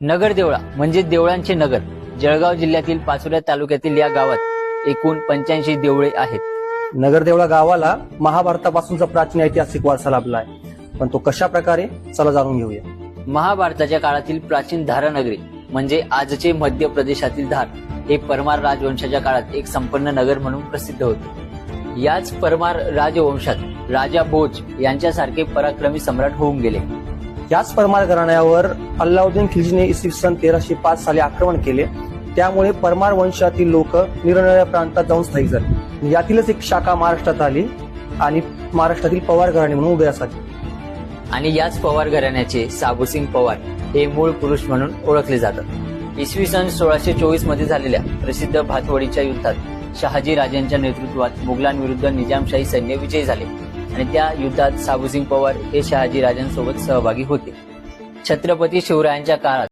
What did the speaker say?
नगर देवळा म्हणजे देवळांचे नगर जळगाव जिल्ह्यातील पाचोऱ्या तालुक्यातील या गावात एकूण पंच्याऐंशी देवळे आहेत. नगरदेवळा गावाला महाभारतापासूनचा प्राचीन ऐतिहासिक वारसा लाभला आहे. पण तो कशा प्रकारे चला जाणून घेऊया. महाभारताच्या काळातील प्राचीन धारानगरी म्हणजे आजचे मध्य प्रदेशातील धार हे परमार राजवंशाच्या काळात एक संपन्न नगर म्हणून प्रसिद्ध होते. याच परमार राजवंशात राजा भोज यांच्यासारखे पराक्रमी सम्राट होऊन गेले. याच परमार घराण्यावर अल्लाउद्दीन खिलजीने इसवी सन तेराशे पाच साली आक्रमण केले. त्यामुळे परमार वंशातील लोक निरनिराळ्या प्रांतात जाऊन स्थायिक झाले. यातीलच एक शाखा महाराष्ट्रात आली आणि महाराष्ट्रातील पवार घराणे म्हणून उदयास आली आणि याच पवार घराण्याचे साबुसिंग पवार हे मूळ पुरुष म्हणून ओळखले जातात. इसवी सन सोळाशे चोवीसमध्ये झालेल्या प्रसिद्ध भातवडीच्या युद्धात शहाजी राजांच्या नेतृत्वात मुघलांविरुद्ध निजामशाही सैन्य विजयी झाले. आणि त्या युद्धात साबुसिंग पवार हे शहाजी राजांसोबत सहभागी होते. छत्रपती शिवरायांच्या काळात